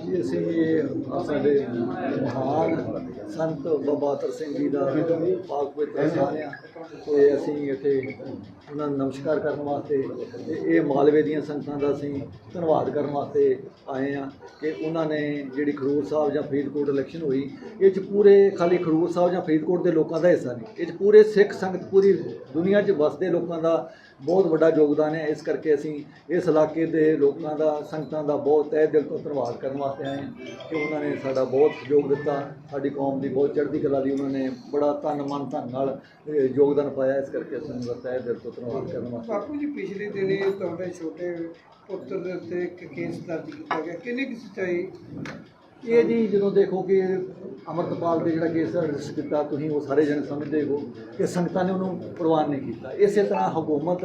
ਜੀ, ਅਸੀਂ ਇਹ ਸਾਡੇ ਮਹਾਨ ਸੰਤ ਬਾਬਾ ਅਤਰ ਸਿੰਘ ਜੀ ਦਾ ਪਾਕ ਪਵਿੱਤਰ ਸਥਾਨ ਆ। ਤੇ ਅਸੀਂ ਇੱਥੇ ਉਹਨਾਂ ਨੂੰ ਨਮਸਕਾਰ ਕਰਨ ਵਾਸਤੇ ਤੇ ਇਹ ਮਾਲਵੇ ਦੀਆਂ ਸੰਗਤਾਂ ਦਾ ਅਸੀਂ ਧੰਨਵਾਦ ਕਰਨ ਵਾਸਤੇ ਆਏ ਆ ਕਿ ਉਹਨਾਂ ਨੇ ਜਿਹੜੀ ਖਡੂਰ ਸਾਹਿਬ ਜਾਂ ਫਰੀਦਕੋਟ ਇਲੈਕਸ਼ਨ ਹੋਈ, ਇਹ ਚ ਪੂਰੇ ਖਾਲੀ ਖਰੂਰ ਸਾਹਿਬ ਜਾਂ ਫਰੀਦਕੋਟ ਦੇ ਲੋਕਾਂ ਦਾ ਹਿੱਸਾ ਨਹੀਂ। ਇਹ ਚ ਪੂਰੇ ਸਿੱਖ ਸੰਗਤ, ਪੂਰੀ ਦੁਨੀਆ 'ਚ ਵਸਦੇ ਲੋਕਾਂ ਦਾ ਬਹੁਤ ਵੱਡਾ ਯੋਗਦਾਨ ਹੈ। ਇਸ ਕਰਕੇ ਅਸੀਂ ਇਸ ਇਲਾਕੇ ਦੇ ਲੋਕਾਂ ਦਾ, ਸੰਗਤਾਂ ਦਾ ਬਹੁਤ ਤਹਿ ਦਿਲ ਤੋਂ ਧੰਨਵਾਦ ਕਰਨ ਵਾਸਤੇ ਆਏ ਹਾਂ ਕਿ ਉਹਨਾਂ ਨੇ ਸਾਡਾ ਬਹੁਤ ਯੋਗ ਦਿੱਤਾ। ਸਾਡੀ ਕੌਮ ਦੀ ਬਹੁਤ ਚੜ੍ਹਦੀ ਕਲਾ ਦੀ ਉਹਨਾਂ ਨੇ ਬੜਾ ਤਨ ਮਨ ਧਨ ਨਾਲ ਯੋਗਦਾਨ ਪਾਇਆ। ਇਸ ਕਰਕੇ ਅਸੀਂ ਦਾ ਤਹਿ ਦਿਲ ਤੋਂ ਧੰਨਵਾਦ ਕਰਨ ਵਾਸਤੇ ਬਾਪੂ ਜੀ, ਪਿਛਲੇ ਦਿਨੀ ਤੁਹਾਡੇ ਛੋਟੇ ਪੁੱਤਰ ਦੇ ਉੱਤੇ ਇੱਕ ਕੇਸ ਦਰਜ ਕੀਤਾ ਗਿਆ। ਕਿੰਨੀ ਕੁ ਸੱਚਾਈ ਇਹ ਜੀ ਜਦੋਂ ਦੇਖੋ ਕਿ ਅਮਰਤਪਾਲ ਦੇ ਜਿਹੜਾ ਕੇਸ ਰਜਿਸਟਰ ਕੀਤਾ, ਤੁਸੀਂ ਉਹ ਸਾਰੇ ਜਣੇ ਸਮਝਦੇ ਹੋ ਕਿ ਸੰਗਤਾਂ ਨੇ ਉਹਨੂੰ ਪ੍ਰਵਾਨ ਨਹੀਂ ਕੀਤਾ। ਇਸੇ ਤਰ੍ਹਾਂ ਹਕੂਮਤ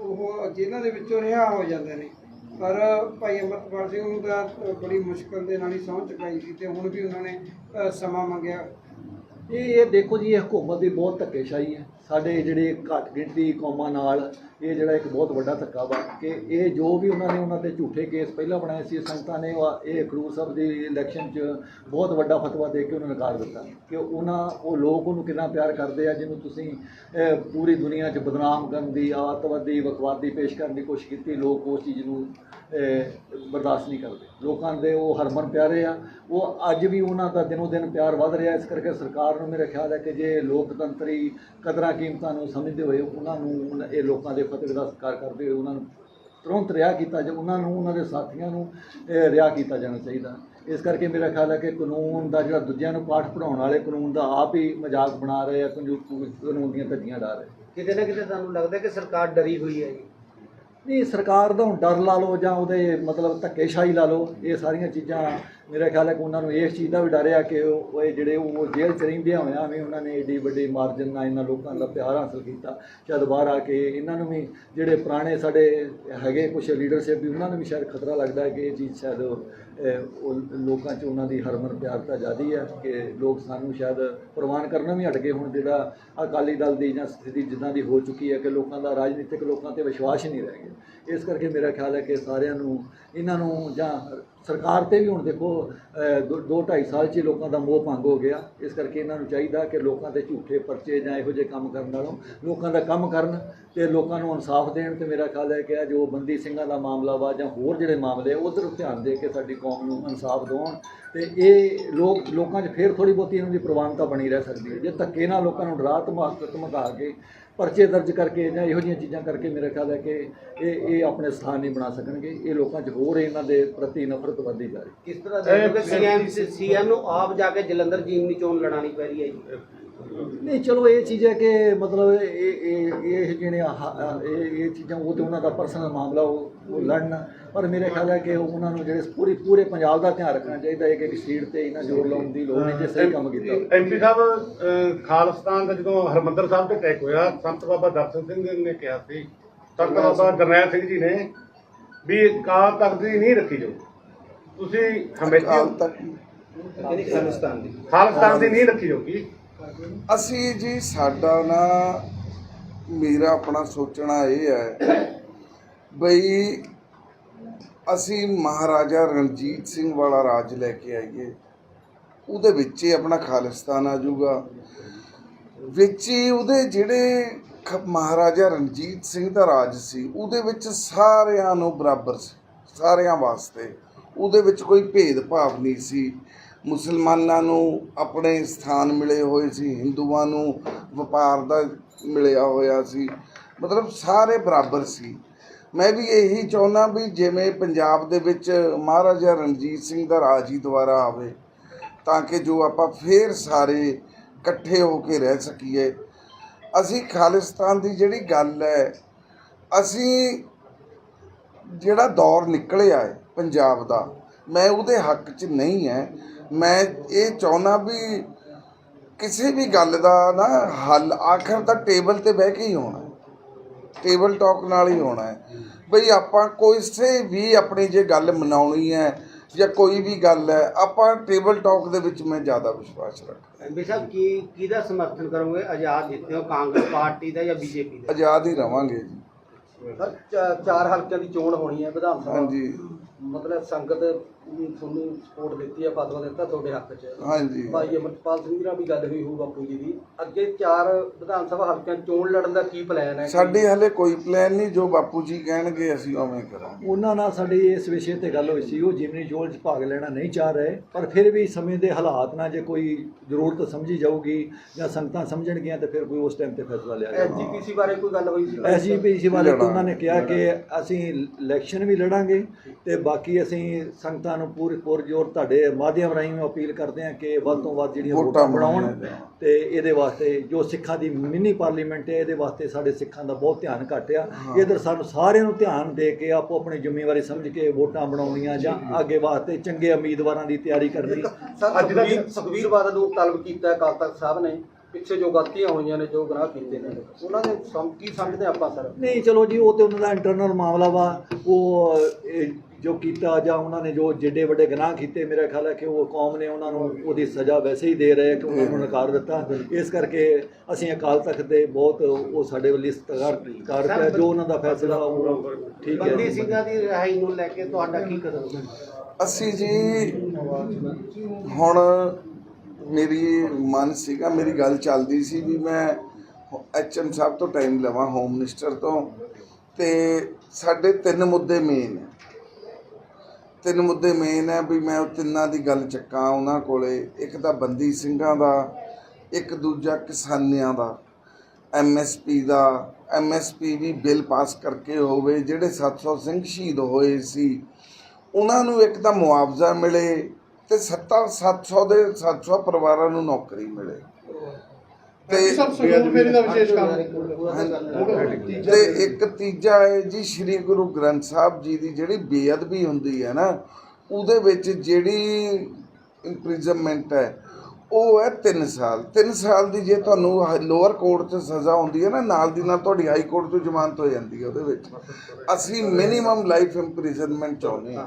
ਉਹ ਜੇਲ੍ਹਾਂ ਦੇ ਵਿੱਚੋਂ ਰਿਹਾ ਹੋ ਜਾਂਦੇ ਨੇ। ਪਰ ਭਾਈ ਅਮਰਪਾਲ ਸਿੰਘ ਨੂੰ ਤਾਂ ਬੜੀ ਮੁਸ਼ਕਲ ਦੇ ਨਾਲ ਹੀ ਸਹੁੰ ਚੁਕਾਈ ਸੀ ਤੇ ਹੁਣ ਵੀ ਉਹਨਾਂ ਨੇ ਸਮਾਂ ਮੰਗਿਆ। ਇਹ ਇਹ ਦੇਖੋ ਜੀ, ਇਹ ਹਕੂਮਤ ਦੀ ਬਹੁਤ ਧੱਕੇਸ਼ਾਹੀ ਹੈ। ਸਾਡੇ ਜਿਹੜੇ ਘੱਟ ਗਿਣਤੀ ਕੌਮਾਂ ਨਾਲ ਇਹ ਜਿਹੜਾ ਇੱਕ ਬਹੁਤ ਵੱਡਾ ਧੱਕਾ ਵਾ ਕਿ ਇਹ ਜੋ ਵੀ ਉਹਨਾਂ ਨੇ ਉਹਨਾਂ ਤੇ ਝੂਠੇ ਕੇਸ ਪਹਿਲਾਂ ਬਣਾਏ ਸੀ, ਸੰਗਤਾਂ ਨੇ ਉਹ- ਇਹ ਖਡੂਰ ਸਾਹਿਬ ਦੀ ਇਲੈਕਸ਼ਨ 'ਚ ਬਹੁਤ ਵੱਡਾ ਫਤਵਾ ਦੇ ਕੇ ਉਹਨਾਂ ਨਕਾਰ ਦਿੱਤਾ ਕਿ ਉਹਨਾਂ, ਉਹ ਲੋਕ ਉਹਨੂੰ ਕਿੰਨਾ ਪਿਆਰ ਕਰਦੇ ਆ, ਜਿਹਨੂੰ ਤੁਸੀਂ ਪੂਰੀ ਦੁਨੀਆ 'ਚ ਬਦਨਾਮ ਕਰਨ ਦੀ, ਆਤਵਾਦੀ ਵਕਵਾਦੀ ਪੇਸ਼ ਕਰਨ ਦੀ ਕੋਸ਼ਿਸ਼ ਕੀਤੀ, ਲੋਕ ਉਸ ਚੀਜ਼ ਨੂੰ ਬਰਦਾਸ਼ਤ ਨਹੀਂ ਕਰਦੇ। ਲੋਕਾਂ ਦੇ ਉਹ ਹਰਮਨ ਪਿਆਰੇ ਆ, ਉਹ ਅੱਜ ਵੀ ਉਹਨਾਂ ਦਾ ਦਿਨੋ ਦਿਨ ਪਿਆਰ ਵੱਧ ਰਿਹਾ, ਇਸ ਕਰਕੇ ਸਰਕਾਰ ਨੂੰ ਮੇਰਾ ਖਿਆਲ ਹੈ ਕਿ ਜੇ ਲੋਕਤੰਤਰੀ ਕਦਰਾਂ ਕੀਮਤਾਂ ਨੂੰ ਸਮਝਦੇ ਹੋਏ ਉਹਨਾਂ ਨੂੰ ਇਹ ਲੋਕਾਂ ਦੇ ਫਤਵੇ ਦਾ ਸਤਿਕਾਰ ਕਰਦੇ ਹੋਏ ਉਹਨਾਂ ਨੂੰ ਤੁਰੰਤ ਰਿਹਾ ਕੀਤਾ ਜਾ ਉਹਨਾਂ ਨੂੰ ਉਹਨਾਂ ਦੇ ਸਾਥੀਆਂ ਨੂੰ ਰਿਹਾ ਕੀਤਾ ਜਾਣਾ ਚਾਹੀਦਾ। ਇਸ ਕਰਕੇ ਮੇਰਾ ਖਿਆਲ ਹੈ ਕਿ ਕਾਨੂੰਨ ਦਾ ਜਿਹੜਾ ਦੂਜਿਆਂ ਨੂੰ ਪਾਠ ਪੜਾਉਣ ਵਾਲੇ ਕਾਨੂੰਨ ਦਾ ਆਪ ਹੀ ਮਜ਼ਾਕ ਬਣਾ ਰਹੇ ਆ ਕਾਨੂੰਨ ਦੀਆਂ ਧੱਜੀਆਂ ਡਾ ਰਹੇ। ਕਿਤੇ ਨਾ ਕਿਤੇ ਸਾਨੂੰ ਲੱਗਦਾ ਕਿ ਸਰਕਾਰ ਡਰੀ ਹੋਈ ਹੈ ਜੀ? ਨਹੀਂ ਸਰਕਾਰ ਦਾ ਹੁਣ ਡਰ ਲਾ ਲਓ ਜਾਂ ਉਹਦੇ ਮਤਲਬ ਧੱਕੇਸ਼ਾਹੀ ਲਾ ਲਓ ਇਹ ਸਾਰੀਆਂ ਚੀਜ਼ਾਂ ਮੇਰਾ ਖਿਆਲ ਹੈ ਕਿ ਉਹਨਾਂ ਨੂੰ ਇਸ ਚੀਜ਼ ਦਾ ਵੀ ਡਰ ਆ ਕਿ ਉਹ ਇਹ ਜਿਹੜੇ ਉਹ ਜੇਲ੍ਹ ਚ ਰਹਿੰਦਿਆਂ ਹੋਇਆਂ ਵੀ ਉਹਨਾਂ ਨੇ ਏਡੀ ਵੱਡੀ ਮਾਰਜਨ ਨਾਲ ਇਹਨਾਂ ਲੋਕਾਂ ਦਾ ਪਿਆਰ ਹਾਸਲ ਕੀਤਾ। ਸ਼ਾਇਦ ਬਾਹਰ ਆ ਕੇ ਇਹਨਾਂ ਨੂੰ ਵੀ ਜਿਹੜੇ ਪੁਰਾਣੇ ਸਾਡੇ ਹੈਗੇ ਕੁਝ ਲੀਡਰਸ਼ਿਪ ਵੀ, ਉਹਨਾਂ ਨੂੰ ਵੀ ਸ਼ਾਇਦ ਖਤਰਾ ਲੱਗਦਾ ਹੈ ਕਿ ਇਹ ਚੀਜ਼ ਸ਼ਾਇਦ ਉਹ ਲੋਕਾਂ 'ਚ ਉਹਨਾਂ ਦੀ ਹਰਮਨ ਪਿਆਰਤਾ ਜ਼ਿਆਦੀ ਹੈ ਕਿ ਲੋਕ ਸਾਨੂੰ ਸ਼ਾਇਦ ਪ੍ਰਵਾਨ ਕਰਨਾ ਵੀ ਹਟ ਗਏ ਹੁਣ। ਜਿਹੜਾ ਅਕਾਲੀ ਦਲ ਦੀ ਜਾਂ ਸਥਿਤੀ ਜਿੱਦਾਂ ਦੀ ਹੋ ਚੁੱਕੀ ਹੈ ਕਿ ਲੋਕਾਂ ਦਾ ਰਾਜਨੀਤਿਕ ਲੋਕਾਂ ਤੇ ਵਿਸ਼ਵਾਸ ਹੀ ਨਹੀਂ ਰਹਿ ਗਿਆ। ਇਸ ਕਰਕੇ ਮੇਰਾ ਖਿਆਲ ਹੈ ਕਿ ਸਾਰਿਆਂ ਨੂੰ ਇਹਨਾਂ ਨੂੰ ਜਾਂ ਸਰਕਾਰ ਤੇ ਵੀ ਹੁਣ ਦੇਖੋ ਅਹ, ਦੋ ਦੋ ਢਾਈ ਸਾਲ 'ਚ ਹੀ ਲੋਕਾਂ ਦਾ ਮੋਹ ਭੰਗ ਹੋ ਗਿਆ। ਇਸ ਕਰਕੇ ਇਹਨਾਂ ਨੂੰ ਚਾਹੀਦਾ ਕਿ ਲੋਕਾਂ ਦੇ ਝੂਠੇ ਪਰਚੇ ਜਾਂ ਇਹੋ ਜਿਹੇ ਕੰਮ ਕਰਨ ਨਾਲੋਂ ਲੋਕਾਂ ਦਾ ਕੰਮ ਕਰਨ ਤੇ ਲੋਕਾਂ ਨੂੰ ਇਨਸਾਫ ਦੇਣ ਤੇ ਮੇਰਾ ਖਿਆਲ ਹੈ ਕਿ ਜੋ ਬੰਦੀ ਸਿੰਘਾਂ ਦਾ ਮਾਮਲਾ ਵਾ ਜਾਂ ਹੋਰ ਜਿਹੜੇ ਮਾਮਲੇ ਉਧਰ ਧਿਆਨ ਦੇ ਕੇ ਸਾਡੀ ਕੌਮ ਨੂੰ ਇਨਸਾਫ ਦਿਵਾਉਣ ਤੇ ਇਹ ਲੋਕ ਲੋਕਾਂ 'ਚ ਫੇਰ ਥੋੜੀ ਬਹੁਤੀ ਇਹਨਾਂ ਦੀ ਪ੍ਰਵਾਨਤਾ ਬਣੀ ਰਹਿ ਸਕਦੀ ਹੈ। ਜੇ ਧੱਕੇ ਨਾਲ ਲੋਕਾਂ ਨੂੰ ਡਰਾ ਧਮਕ ਧਮਕਾ ਕੇ ਪਰਚੇ ਦਰਜ ਕਰਕੇ ਜਾਂ ਇਹੋ ਜਿਹੀਆਂ ਚੀਜ਼ਾਂ ਕਰਕੇ ਮੇਰਾ ਖਿਆਲ ਹੈ ਕਿ ਇਹ ਇਹ ਆਪਣੇ ਸਥਾਨ ਨਹੀਂ ਬਣਾ ਸਕਣਗੇ। ਇਹ ਲੋਕਾਂ 'ਚ ਹੋਰ ਇਹਨਾਂ ਦੇ ਪ੍ਰਤੀ ਨਫ਼ਰਤ ਵੱਧਦੀ ਜਾ ਰਹੀ ਕਿਸ ਤਰ੍ਹਾਂ ਦੇਖੋਗੇ ਸੀਐਮ ਸੀਐਮ ਨੂੰ ਆਪ ਜਾ ਕੇ ਜਲੰਧਰ ਜੀਮਨੀ ਚੋਣ ਲੜਾਣੀ ਪੈ ਰਹੀ ਹੈ ਜੀ? ਨਹੀਂ ਚਲੋ ਇਹ ਚੀਜ਼ ਹੈ ਕਿ ਮਤਲਬ ਇਹ ਇਹ ਇਹ ਜਿਹੜੇ ਆਹ- ਇਹ ਇਹ ਚੀਜ਼ਾਂ ਉਹ ਤੇ ਉਹਨਾਂ ਦਾ ਪਰਸਨਲ ਮਾਮਲਾ ਉਹ ਉਹ ਲੜਨ ਪਰ ਮੇਰੇ ਖਿਆਲ ਹੈ ਕਿ ਉਹਨਾਂ ਨੂੰ ਜਿਹੜੇ ਪੂਰੀ ਪੂਰੇ ਪੰਜਾਬ ਦਾ ਧਿਆਨ ਰੱਖਣਾ ਚਾਹੀਦਾ ਹੈ ਕਿ ਇੱਕ ਸੀਟ ਤੇ ਇਹਨਾਂ ਜ਼ੋਰ ਲਾਉਣ ਦੀ ਲੋੜ ਨਹੀਂ ਜੇ ਸਹੀ ਕੰਮ ਕੀਤਾ। ਐਮਪੀ ਸਾਹਿਬ ਅਹ, ਖਾਲਿਸਤਾਨ ਦਾ ਜਦੋਂ ਹਰਮੰਦਰ ਸਾਹਿਬ ਤੇ ਅਟੈਕ ਹੋਇਆ ਸੰਤ ਬਾਬਾ ਦਰਸ਼ਨ ਸਿੰਘ ਨੇ ਕਿਹਾ ਸੀ ਸੰਤ ਬਾਬਾ ਜਰਨੈਲ ਸਿੰਘ ਜੀ ਨੇ ਵੀ ਅਕਾਲ ਤਖਤ ਦੀ ਨਹੀਂ ਰੱਖੀ ਜਾਊ। ਤੁਸੀਂ ਹਮੇਸ਼ਾ ਤੱਕ ਯਾਨੀ ਖਾਲਿਸਤਾਨ ਦੀ। ਖਾਲਿਸਤਾਨ ਦੀ ਨਹੀਂ ਰੱਖੀ ਜਾਊਗੀ। ਅਸੀਂ ਜੀ, ਸਾਡਾ ਨਾ ਮੇਰਾ ਆਪਣਾ ਸੋਚਣਾ ਇਹ ਹੈ ਬਈ ਅਸੀਂ ਮਹਾਰਾਜਾ ਰਣਜੀਤ ਸਿੰਘ ਵਾਲਾ ਰਾਜ ਲੈ ਕੇ ਆਈਏ। ਉਹਦੇ ਵਿੱਚ ਹੀ ਆਪਣਾ ਖਾਲਿਸਤਾਨ ਆ ਜਾਊਗਾ। ਵਿੱਚ ਹੀ ਉਹਦੇ ਜਿਹੜੇ ਖ- ਮਹਾਰਾਜਾ ਰਣਜੀਤ ਸਿੰਘ ਦਾ ਰਾਜ ਸੀ, ਉਹਦੇ ਵਿੱਚ ਸਾਰਿਆਂ ਨੂੰ ਬਰਾਬਰ ਸੀ, ਸਾਰਿਆਂ ਵਾਸਤੇ। ਉਹਦੇ ਵਿੱਚ ਕੋਈ ਭੇਦਭਾਵ ਨਹੀਂ ਸੀ। ਮੁਸਲਮਾਨਾਂ ਨੂੰ ਆਪਣੇ ਸਥਾਨ ਮਿਲੇ ਹੋਏ ਸੀ, ਹਿੰਦੂਆਂ ਨੂੰ ਵਪਾਰ ਦਾ ਮਿਲਿਆ ਹੋਇਆ ਸੀ। ਮਤਲਬ ਸਾਰੇ ਬਰਾਬਰ ਸੀ। ਮੈਂ ਵੀ ਇਹੀ ਚਾਹੁੰਦਾ ਵੀ ਜਿਵੇਂ ਪੰਜਾਬ ਦੇ ਵਿੱਚ ਮਹਾਰਾਜਾ ਰਣਜੀਤ ਸਿੰਘ ਦਾ ਰਾਜ ਹੀ ਦੁਬਾਰਾ ਆਵੇ, ਤਾਂ ਕਿ ਜੋ ਆਪਾਂ ਫੇਰ ਸਾਰੇ ਇਕੱਠੇ ਹੋ ਕੇ ਰਹਿ ਸਕੀਏ। ਅਸੀਂ ਖਾਲਿਸਤਾਨ ਦੀ ਜਿਹੜੀ ਗੱਲ ਹੈ, ਅਸੀਂ ਜਿਹੜਾ ਦੌਰ ਨਿਕਲਿਆ ਹੈ ਪੰਜਾਬ ਦਾ, ਮੈਂ ਉਹਦੇ ਹੱਕ 'ਚ ਨਹੀਂ ਹੈ। ਮੈਂ ਇਹ ਚਾਹੁੰਦਾ ਵੀ ਕਿਸੇ ਵੀ ਗੱਲ ਦਾ ਨਾ ਹੱਲ ਆਖਰ ਤਾਂ ਟੇਬਲ ਤੇ ਬਹਿ ਕੇ ਹੀ ਹੋਣਾ ਟੇਬਲ ਟਾਕ ਨਾਲ ਹੀ ਹੋਣਾ ਹੈ। ਬਈ ਆਪਾਂ ਕੋਈ ਸੇ ਵੀ ਆਪਣੀ ਜੇ ਗੱਲ ਮਨਾਉਣੀ ਹੈ ਜਾਂ ਕੋਈ ਵੀ ਗੱਲ ਹੈ ਆਪਾਂ ਟੇਬਲ ਟਾਕ ਦੇ ਵਿੱਚ ਮੈਂ ਜ਼ਿਆਦਾ ਵਿਸ਼ਵਾਸ ਰੱਖਦਾ। ਸਾਹਿਬ ਕੀ ਕਿਹਦਾ ਸਮਰਥਨ ਕਰੋਗੇ? ਆਜ਼ਾਦ ਜਿੱਤੇ ਹੋ ਕਾਂਗਰਸ ਪਾਰਟੀ ਦਾ ਜਾਂ ਬੀਜੇਪੀ ਦਾ? ਆਜ਼ਾਦ ਹੀ ਰਵਾਂਗੇ ਜੀ। ਸਰ ਚਾਰ ਹਲਕਿਆਂ ਦੀ ਚੋਣ ਹੋਣੀ ਹੈ ਵਿਧਾਨ ਸਭਾ ਹਾਂਜੀ। ਮਤਲਬ ਸੰਗਤ ਨੇ ਤੁਹਾਨੂੰ ਸਪੋਰਟ ਦਿੱਤੀ ਹੈ ਫਤਵਾ ਦਿੱਤਾ ਤੁਹਾਡੇ ਹੱਕ 'ਚ। ਹਾਂਜੀ। ਭਾਈ ਅਮਰਪਾਲ ਸਿੰਘ ਜੀ ਨਾਲ ਵੀ ਗੱਲ ਹੋਈ ਹੋਊ ਬਾਪੂ ਜੀ ਦੀ। ਅੱਗੇ ਚਾਰ ਵਿਧਾਨ ਸਭਾ ਹਲਕਿਆਂ 'ਚ ਚੋਣ ਲੜਨ ਦਾ ਕੀ ਪਲਾਨ ਹੈ? ਸਾਡੇ ਹਲੇ ਕੋਈ ਪਲਾਨ ਨਹੀਂ ਜੋ ਬਾਪੂ ਜੀ ਕਹਿਣਗੇ ਅਸੀਂ ਉਵੇਂ ਕਰਾਂਗੇ। ਉਹਨਾਂ ਨਾਲ ਸਾਡੀ ਇਸ ਵਿਸ਼ੇ ਤੇ ਗੱਲ ਹੋਈ ਸੀ ਉਹ ਜਿਮਨੀ ਜੋਲ 'ਚ ਭਾਗ ਲੈਣਾ ਨਹੀਂ ਚਾਹ ਰਹੇ ਪਰ ਫਿਰ ਵੀ ਸਮੇਂ ਦੇ ਹਾਲਾਤ ਨਾਲ ਜੇ ਕੋਈ ਜ਼ਰੂਰਤ ਸਮਝੀ ਜਾਊਗੀ ਜਾਂ ਸੰਗਤਾਂ ਸਮਝਣਗੀਆਂ ਤੇ ਫਿਰ ਕੋਈ ਉਸ ਟਾਈਮ ਤੇ ਫੈਸਲਾ ਲਿਆ ਜਾਊਗਾ। ਐਸਜੀਪੀਸੀ ਬਾਰੇ ਕੋਈ ਗੱਲ ਹੋਈ ਸੀ? ਐਸਜੀਪੀਸੀ ਤੋਂ ਉਹਨਾਂ ਨੇ ਕਿਹਾ ਕਿ ਅਸੀਂ ਇਲੈਕਸ਼ਨ ਵੀ ਲੜਾਂਗੇ ਤੇ ਬਾਕੀ ਅਸੀਂ ਸੰਗਤਾਂ ਨੂੰ ਪੂਰੀ ਪੁਰਜੋਰ ਤੁਹਾਡੇ ਮਾਧਿਅਮ ਰਾਹੀਂ ਅਪੀਲ ਕਰਦੇ ਹਾਂ ਕਿ ਵੱਧ ਤੋਂ ਵੱਧ ਜਿਹੜੀਆਂ ਵੋਟਾਂ ਬਣਾਉਣ। ਤੇ ਇਹਦੇ ਵਾਸਤੇ ਜੋ ਸਿੱਖਾਂ ਦੀ ਮਿੰਨੀ ਪਾਰਲੀਮੈਂਟ ਹੈ ਇਹਦੇ ਵਾਸਤੇ ਸਾਡੇ ਸਿੱਖਾਂ ਦਾ ਬਹੁਤ ਧਿਆਨ ਘੱਟ ਆ। ਇਧਰ ਸਾਨੂੰ ਸਾਰਿਆਂ ਨੂੰ ਧਿਆਨ ਦੇ ਕੇ ਆਪੋ ਆਪਣੀ ਜ਼ਿੰਮੇਵਾਰੀ ਸਮਝ ਕੇ ਵੋਟਾਂ ਬਣਾਉਣੀਆਂ ਜਾਂ ਅੱਗੇ ਵਾਸਤੇ ਚੰਗੇ ਉਮੀਦਵਾਰਾਂ ਦੀ ਤਿਆਰੀ ਕਰਨੀ। ਸਰ ਸੁਖਬੀਰ ਸੁਖਬੀਰ ਬਾਦਲ ਨੂੰ ਤਲਬ ਕੀਤਾ ਤਖਤ ਸਾਹਿਬ ਨੇ। ਪਿੱਛੇ ਜੋ ਗਲਤੀਆਂ ਹੋਈਆਂ ਨੇ ਜੋ ਗੁਨਾਹ ਕੀਤੇ ਨੇ ਉਹਨਾਂ ਦੇ ਸਮ ਕੀ ਸਮਝਦੇ ਆਪਾਂ ਸਰ? ਨਹੀਂ ਚਲੋ ਜੀ ਉਹ ਤੇ ਉਹਨਾਂ ਦਾ ਇੰਟਰਨਲ ਮਾਮਲਾ ਵਾ। ਉਹ ਇਹ ਜੋ ਕੀਤਾ ਜਾਂ ਉਹਨਾਂ ਨੇ ਜੋ ਜਿੱਡੇ ਵੱਡੇ ਗੁਨਾਹ ਕੀਤੇ ਮੇਰਾ ਖਿਆਲ ਹੈ ਕਿ ਉਹ ਕੌਮ ਨੇ ਉਹਨਾਂ ਨੂੰ ਉਹਦੀ ਸਜ਼ਾ ਵੈਸੇ ਹੀ ਦੇ ਰਹੇ ਕਿ ਉਹਨਾਂ ਨੂੰ ਨਕਾਰ ਦਿੱਤਾ। ਇਸ ਕਰਕੇ ਅਸੀਂ ਅਕਾਲ ਤਖਤ ਦੇ ਬਹੁਤ ਉਹ ਸਾਡੇ ਵੱਲ ਇਸਤਗਾਰ ਕਰ ਪਿਆ ਜੋ ਉਹਨਾਂ ਦਾ ਫੈਸਲਾ ਉਹ ਠੀਕ ਹੈ। ਬੰਦੀ ਸਿੰਘਾਂ ਦੀ ਰਿਹਾਈ ਨੂੰ ਲੈ ਕੇ ਤੁਹਾਡਾ ਕੀ ਕਦਮ ਹੈ? ਅਸੀਂ ਜੀ ਹੁਣ ਮੇਰੀ ਮਨ ਸੀਗਾ, ਮੇਰੀ ਗੱਲ ਚੱਲਦੀ ਸੀ ਵੀ ਮੈਂ ਐਚਐਮ ਸਾਹਿਬ ਤੋਂ ਟਾਈਮ ਲਵਾਂ ਹੋਮ ਮਿਨਿਸਟਰ ਤੋਂ। ਤੇ ਸਾਡੇ ਤਿੰਨ ਮੁੱਦੇ ਮੇਨ ਹੈ ਤਿੰਨ ਮੁੱਦੇ ਮੇਨ ਹੈ ਵੀ ਮੈਂ ਉਹ ਤਿੰਨਾਂ ਦੀ ਗੱਲ ਚੱਕਾਂ ਉਹਨਾਂ ਕੋਲੇ। ਇੱਕ ਤਾਂ ਬੰਦੀ ਸਿੰਘਾਂ ਦਾ, ਇੱਕ ਦੂਜਾ ਕਿਸਾਨਿਆਂ ਦਾ ਐਮਐਸਪੀ ਦਾ। ਐਮਐਸਪੀ ਵੀ ਬਿੱਲ ਪਾਸ ਕਰਕੇ ਹੋਵੇ, ਜਿਹੜੇ 700 ਸਿੰਘ ਸ਼ਹੀਦ ਹੋਏ ਸੀ, ਉਹਨਾਂ ਨੂੰ ਇੱਕ ਤਾਂ ਮੁਆਵਜ਼ਾ ਮਿਲੇ। ਤੇ 7 700 ਦੇ 700 ਪਰਿਵਾਰਾਂ ਨੂੰ ਨੌਕਰੀ ਮਿਲੇ। ਤੇ ਤੇ ਇੱਕ ਤੀਜਾ ਹੈ ਜੀ ਸ੍ਰੀ ਗੁਰੂ ਗ੍ਰੰਥ ਸਾਹਿਬ ਜੀ ਦੀ ਜਿਹੜੀ ਬੇਅਦਬੀ ਹੁੰਦੀ ਹੈ ਨਾ ਉਹਦੇ ਵਿੱਚ ਜਿਹੜੀ ਇੰਪ੍ਰਿਜ਼ਨਮੈਂਟ ਹੈ ਉਹ ਹੈ 3 ਸਾਲ। 3 ਸਾਲ ਦੀ ਜੇ ਤੁਹਾਨੂੰ ਲੋਅਰ ਕੋਰਟ 'ਚ ਸਜ਼ਾ ਹੁੰਦੀ ਹੈ ਨਾ ਨਾਲ ਦੀ ਨਾਲ ਤੁਹਾਡੀ ਹਾਈ ਕੋਰਟ 'ਚ ਜ਼ਮਾਨਤ ਹੋ ਜਾਂਦੀ ਹੈ ਉਹਦੇ ਵਿੱਚ। ਅਸੀਂ ਮਿਨੀਮਮ ਲਾਈਫ ਇੰਪ੍ਰਿਜ਼ਨਮੈਂਟ ਚਾਹੁੰਦੇ ਹਾਂ।